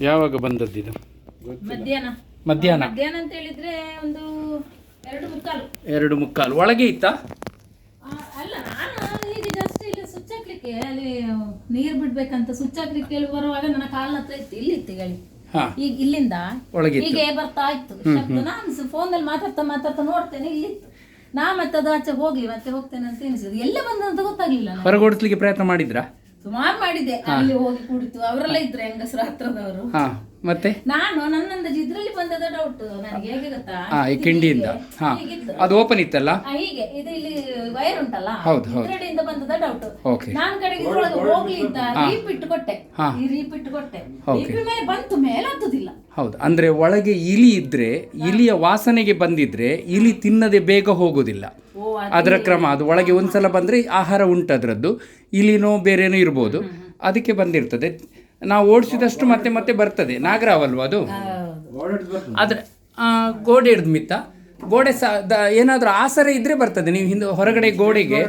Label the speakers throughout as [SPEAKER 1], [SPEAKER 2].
[SPEAKER 1] ಯಾವಾಗ ಬಂದದ್ದು ಇದು?
[SPEAKER 2] ಮಧ್ಯಾಹ್ನ.
[SPEAKER 1] ಮಧ್ಯಾಹ್ನ.
[SPEAKER 2] ಮಧ್ಯಾಹ್ನ ಅಂತ ಹೇಳಿದ್ರೆ ಒಂದು ಎರಡು ಮುಕ್ಕಾಲು.
[SPEAKER 1] ಎರಡು ಮುಕ್ಕಾಲು. ಒಳಗೆ ಇತ್ತಾ?
[SPEAKER 2] ಆ, ಅಲ್ಲ ನಾನು ಈಗ ಜಸ್ಟ್ ಇಲ್ಲಿ ಸ್ವಿಚ್ ಹಾಕ್ಲಿಕ್ಕೆ ಅಲ್ಲಿ ನೀರು ಬಿಡ್ಬೇಕಂತ ಸ್ವಿಚ್ ಹಾಕ್ಲಿಕ್ಕೆ ಹೇಳಿ ಬರುವಾಗ ನನ್ನ ಕಾಲಿನ ಹತ್ರ ಇತ್ತು. ಇಲ್ಲಿ ಇತ್ತು ಗಾಳಿ
[SPEAKER 1] ಹಾ.
[SPEAKER 2] ಈಗ ಇಲ್ಲಿಂದ
[SPEAKER 1] ಒಳಗಿತ್ತು
[SPEAKER 2] ಹೀಗೆ ಬರ್ತಾ ಇತ್ತು. ಶಬ್ದ ನಾನು ಫೋನಲ್ಲಿ ಮಾತಾಡ್ತಾ ಮಾತಾಡ್ತಾ ನೋಡ್ತೇನೆ ಇಲ್ಲಿ ನಾ ಮತ್ತೆ ಅದು ಆಚೆ ಹೋಗ್ಲಿ ಮತ್ತೆ ಹೋಗ್ತೇನೆ ಅಂತ ಎನಿಸಿದ್ರು ಎಲ್ಲ ಬಂದಂತ ಗೊತ್ತಾಗ್ಲಿಲ್ಲ ನನಗೆ.
[SPEAKER 1] ಪ್ರಯತ್ನ ಮಾಡಿದ್ರಾ?
[SPEAKER 2] ಸುಮಾರು ಮಾಡಿದೆ ಅಲ್ಲಿ ಹೋಗಿ ಕುಡಿತು. ಅವರೆಲ್ಲ ಇದ್ರೆ ಹೆಂಗಸರು ಹತ್ರದವರು.
[SPEAKER 1] ಮತ್ತೆ?
[SPEAKER 2] ನಾನು ನನ್ನಂದಾಜು ಇದ್ರಲ್ಲಿ ಬಂದದ ಡೌಟ್ ನನಗೆ ಹೇಗೆ ಗೊತ್ತಾ?
[SPEAKER 1] ಹಾ ಈ ಕಿಂಡಿಯಿಂದ. ಹಾ.
[SPEAKER 2] ಹೀಗಿತ್ತು.
[SPEAKER 1] ಅದು ಓಪನ್ ಇತ್ತಲ್ಲ?
[SPEAKER 2] ಆ, ಹೀಗೆ. ಇದು ಇಲ್ಲಿ ವೈರ್ ಉಂಟಲ್ಲ?
[SPEAKER 1] ಹೌದು, ಹೌದು.
[SPEAKER 2] ಇದ್ರಡಿಯಿಂದ ಬಂದದ ಡೌಟ್
[SPEAKER 1] ಓಕೆ
[SPEAKER 2] ನಾನು ಕಡೆಗೆ ಇದ್ರೊಳಗೆ ಹೋಗ್ಲಿ ಅಂತ ರೀಪ್ ಇಟ್ಟು ಕೊಟ್ಟೆ
[SPEAKER 1] ಹಾ.
[SPEAKER 2] ಈ ರೀಪ್ ಇಟ್ಟು ಕೊಟ್ಟೆ
[SPEAKER 1] ಓಕೆ.
[SPEAKER 2] ರೀಪ್ ಮೇಲೆ ಬಂತು ಮೇಲೆ ಹತ್ತುದಿಲ್ಲ.
[SPEAKER 1] ಹೌದು. ಅಂದ್ರೆ ಒಳಗೆ ಇಲಿ ಇದ್ರೆ ಇಲಿಯ ವಾಸನೆಗೆ ಬಂದಿದ್ರೆ ಇಲಿ ತಿನ್ನದೆ ಬೇಗ ಹೋಗೋದಿಲ್ಲ.
[SPEAKER 2] ಓ ಅದ್-
[SPEAKER 1] ಅದರ ಕ್ರಮ ಅದು ಒಳಗೆ ಒಂದ್ಸಲ ಬಂದ್ರೆ ಆಹಾರ ಉಂಟು ಅದರದ್ದು ಇಲಿನೋ ಬೇರೆನೋ ಇರ್ಬೋದು. ಅದಕ್ಕೆ ಬಂದಿರ್ತದೆ. ನಾವು ಓಡಿಸಿದಷ್ಟು ಮತ್ತೆ ಮತ್ತೆ ಬರ್ತದೆ. ನಾಗರಾವಲ್ವಾ ಅದು? ಆದರೆ ಗೋಡೆ ಹಿಡ್ದು ಮಿತ್ತ. ಗೋಡೆ ಸ ಏನಾದ್ರೂ ಆಸರೆ ಇದ್ರೆ ಬರ್ತದೆ. ನೀವು ಹಿಂದೆ ಹೊರಗಡೆ ಗೋಡೆಗೆ.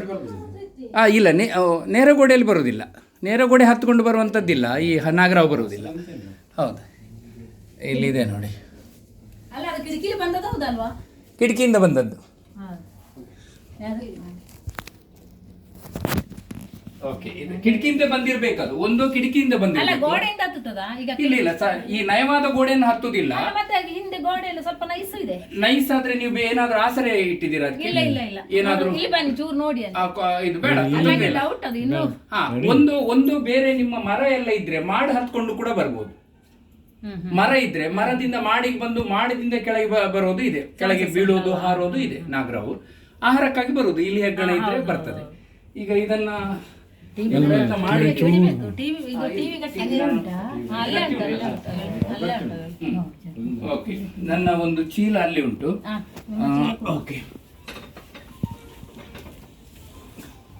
[SPEAKER 1] ಹಾಂ ಇಲ್ಲ ನೇ ನೇರ ಗೋಡೆಯಲ್ಲಿ ಬರುವುದಿಲ್ಲ. ನೇರ ಗೋಡೆ ಹತ್ಕೊಂಡು ಬರುವಂಥದ್ದಿಲ್ಲ ಈ ನಾಗರಾವ್ ಬರುವುದಿಲ್ಲ. ಹೌದು. ಇಲ್ಲಿದೆ ನೋಡಿ. ಕಿಟಕಿಯಿಂದ ಬಂದದ್ದು? ಓಕೆ ಇದು ಕಿಟಕಿಯಿಂದ ಬಂದಿರ್ಬೇಕದು ಒಂದು ಕಿಟಕಿಯಿಂದ
[SPEAKER 2] ಅಲ್ಲ ಗೋಡೆಯಿಂದ ಹತ್ತುತ್ತದ? ಈಗ
[SPEAKER 1] ಇಲ್ಲ ಇಲ್ಲ ಸ- ಈ ನಯವಾದ ಗೋಡೆಯನ್ನು ಹತ್ತುದಿಲ್ಲ
[SPEAKER 2] ಅಲ್ಲ, ಮತ್ತೆ ಅದು ಹಿಂದೆ ಎಲ್ಲ ಸ್ವಲ್ಪ ನೈಸ್ ಇದೆ.
[SPEAKER 1] ನೈಸ್ ಆದ್ರೆ ನೀವು ಏನಾದ್ರೂ ಆಸರೆ ಇಟ್ಟಿದ್ದೀರಾ ಅದಕ್ಕೆ?
[SPEAKER 2] ಇಲ್ಲ ಇಲ್ಲ ಇಲ್ಲ.
[SPEAKER 1] ಏನಾದ್ರೂ
[SPEAKER 2] ಇಲ್ಲಿ ಬನ್ನಿ ಚೂರು ನೋಡಿ ಅಂತ
[SPEAKER 1] ಆ, ಕ- ಇದು ಬೇಡ ಬೇಡ.
[SPEAKER 2] ಡೌಟ್ ಅದು ಇನ್ನು
[SPEAKER 1] ಹಾ ಒಂದು ಒಂದು ಬೇರೆ ನಿಮ್ಮ ಮರ ಎಲ್ಲ ಇದ್ರೆ ಮಾಡ ಹತ್ಕೊಂಡು ಕೂಡ ಬರ್ಬೋದು.
[SPEAKER 2] ಹ್ಮ್
[SPEAKER 1] ಮರ ಇದ್ರೆ ಮರದಿಂದ ಮಾಡಿಗೆ ಬಂದು ಮಾಡಿದಿಂದ ಕೆಳಗೆ ಬ- ಬರೋದು ಇದೆ. ಕೆಳಗೆ ಬೀಳೋದು ಹಾರೋದು ಇದೆ ನಾಗರಾವು. ಆಹಾರಕ್ಕಾಗಿ ಬರೋದು. ಇಲ್ಲಿ ಹೆಗ್ಗಣ ಇದ್ರೆ ಬರ್ತದೆ. ಈಗ ಇದನ್ನ ನನ್ನ ಒಂದು ಚೀಲ ಅಲ್ಲಿ ಉಂಟು. ಓಕೆ.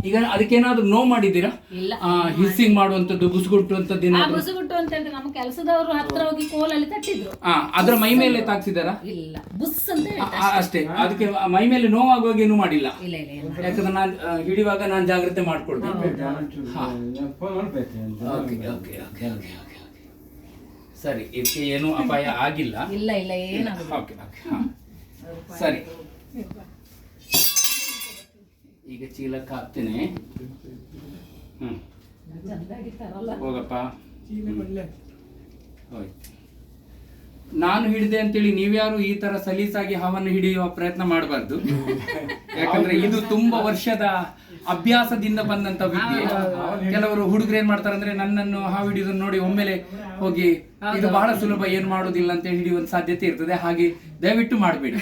[SPEAKER 1] ಈಗ ಅದಕ್ಕೇನಾದ್ರೂ ನೋ ಮಾಡಿದ್ದೀರಾ?
[SPEAKER 2] ಇಲ್ಲ.
[SPEAKER 1] ಹಿಸ್ಸಿಂಗ್ ಮಾಡುವಂಥದ್ದು ಗುಸುಗುಟ್ಟುವಂಥದ್ದು
[SPEAKER 2] ಆ
[SPEAKER 1] ಏನಾದ್ರು?
[SPEAKER 2] ಬುಸುಗುಟ್ಟು ಅಂತ ಹೇಳಿದ್ರೆ ನಮ್ಮ ಕೆಲಸದವರು ಹತ್ರ ಹೋಗಿ ಕೋಲಲ್ಲಿ ತಟ್ಟಿದ್ರು.
[SPEAKER 1] ಆ, ಅದರ ಮೈ ಮೇಲೆ ತಾಕ್ಸಿದಾರ?
[SPEAKER 2] ಇಲ್ಲ. ಬುಸ್ ಅಂತ ಹೇಳಿ
[SPEAKER 1] ಆ, ಆ, ಅಷ್ಟೇ. ಅದಕ್ಕೆ ಮೈ ಮೇಲೆ ನೋವಾಗುವಾಗ ಏನು ಮಾಡಿಲ್ಲ?
[SPEAKER 2] ಇಲ್ಲ ಇಲ್ಲ ಇಲ್ಲ.
[SPEAKER 1] ಯಾಕಂದ್ರೆ ನಾನು ಹಿಡಿಯುವಾಗ ನಾನು ಜಾಗ್ರತೆ ಮಾಡ್ಕೊಳ್ಬೇಕು ಹಾ. Okay okay okay okay okay okay. ಸರಿ ಇದಕ್ಕೆ ಏನು ಅಪಾಯ ಆಗಿಲ್ಲ.
[SPEAKER 2] ಇಲ್ಲ ಇಲ್ಲ ಏನು
[SPEAKER 1] ಓಕೆ ಓಕೆ ಹಾ. ಸರಿ. ಈಗ ಚೀಲಕ್ಕೆ ಹಾಕ್ತೀನಿ ಹೋಗಪ್ಪ. ಹೋಯ್ತು. ನಾನು ಹಿಡಿದೆ ಅಂತೇಳಿ ನೀವ್ಯಾರು ಈ ತರ ಸಲೀಸಾಗಿ ಹಾವನ್ನು ಹಿಡಿಯುವ ಪ್ರಯತ್ನ ಮಾಡಬಾರ್ದು. ಯಾಕಂದ್ರೆ ಇದು ತುಂಬಾ ವರ್ಷದ ಅಭ್ಯಾಸದಿಂದ ಬಂದಂತ ವಿದ್ಯೆ. ಕೆಲವರು ಹುಡುಗರು ಏನ್ ಮಾಡ್ತಾರೆ ಅಂದ್ರೆ ನನ್ನನ್ನು ಹಾವು ಹಿಡಿಯೋದನ್ನ ನೋಡಿ ಒಮ್ಮೆಲೆ ಹೋಗಿ ಇದು ಬಹಳ ಸುಲಭ ಏನ್ ಮಾಡೋದಿಲ್ಲ ಅಂತ ಹಿಡಿಯುವ ಸಾಧ್ಯತೆ ಇರ್ತದೆ. ಹಾಗೆ ದಯವಿಟ್ಟು ಮಾಡಬೇಡಿ.